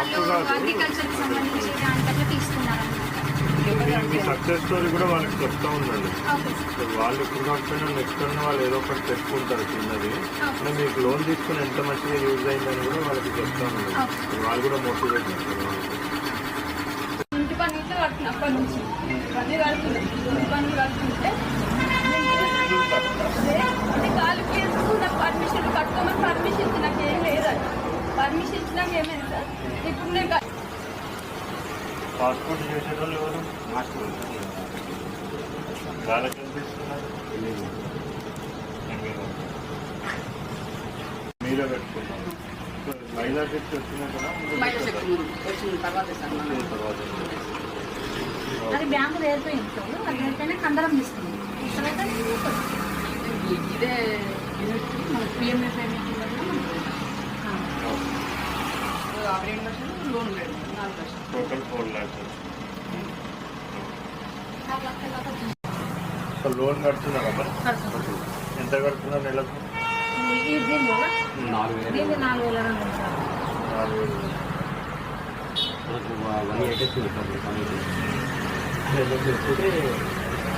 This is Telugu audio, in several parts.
వాళ్ళు. అగ్రికల్చర్కి సంబంధించి దాంట్లో సక్సెస్ స్టోరీ కూడా వాళ్ళకి చెప్తా సో వాళ్ళు ఇప్పుడు కాకపోయినా నెక్స్ట్ అన్న వాళ్ళు ఏదో ఒకటి తెచ్చుకుంటారు చిన్నది. అంటే మీకు లోన్ తీసుకుని ఎంత మంచిగా యూజ్ అయిందని కూడా వాళ్ళకి చెప్తా Okay. వాళ్ళు కూడా మోటివేట్ చేస్తారు వాళ్ళకి. ఇంటి పని ఇట్లా కడుతున్నా అప్పటి నుంచి. పని కడుతుంది ఇంటి పని కడుతుంటే అదే అంటే కాలుకి వేసుకు నాకు పర్మిషన్ కట్టుకోమని పర్మిషన్ నాకు ఏం లేదండి పర్మిషన్ ఇచ్చినాక ఏమైంది సార్? ఇప్పుడు నేను పాస్పోర్ట్ చేసేటోళ్ళు ఎవరు వాళ్ళకి ఎంత ఇస్తున్నారు మీరే పెట్టుకున్నారు మహిళా శక్తి మహిళా శక్తి ముందు వచ్చిన తర్వాత సార్ మనం తర్వాత అది బ్యాంకు అయిపోయింది సార్ అది అయిపోయినా అందరం తీసుకున్నాం తర్వాత ఇ- ఇదే యూనిట్కి మన పిఎంఎఫ్ రెండు లక్షలు లోన్ నాలుగు లక్షలు. Total four lakhs. So loan కడుతున్నారా మరి? ఎంత కడుతున్నారు నెలకు? ఈ నాలుగు వేలు. దీన్ని నాలుగు వేల రెండు వందలు. సార్. నాలుగు వేలు. మనకు వన్ ఎయిట్ వచ్చింది సార్ మనకి నెలకు చెప్పుకుంటే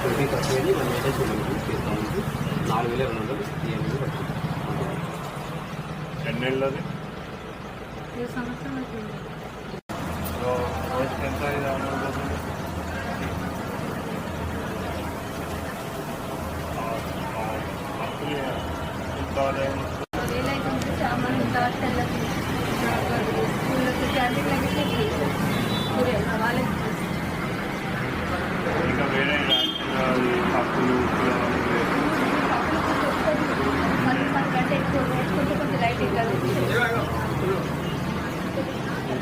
ట్వంటీ వన్ ఎయిట్ వచ్చింది చేస్తాము నాలుగు వేల రెండు వందలు ఈఎంఐ పడుతుంది సంవత్సరం వేలైతుంది. చాలా మంది స్కూళ్ళకి క్యాంటీన్లకి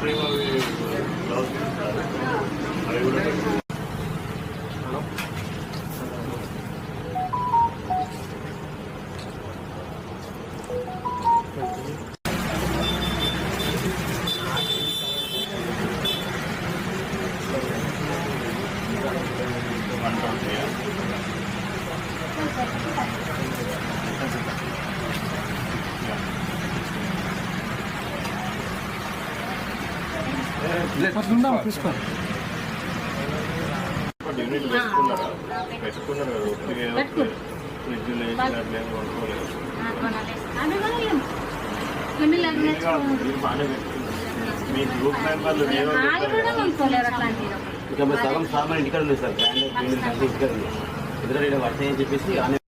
ఇప్పుడు ఏమో అవి బ్లౌజ్ ఇస్తారు. అవి కూడా పెట్టుకో. వన్ ట్వంటీయా? ఒక యూనిట్ పెట్టుకున్నారా పెట్టుకున్నారు కదా ఒత్తిడి ఏదో పెట్టుకున్నారు. ఫ్రిడ్జ్ లేచి అట్లా ఏం కొనుక్కోలేదు ఆ, కొనాలి. అది కూడా ఏం. కొన్ని లగ్న ఇది కాదు, మీరు బాగానే పెట్టుకున్నారు మీ గ్రూప్ మెంబర్లు ఇంకా సగం సామాన్ ఇంటికాడ ఉంది సార్. ఇద్దరు పిండి ఇంటికాడ ఉంది వర్షం అని చెప్పేసి ఆనే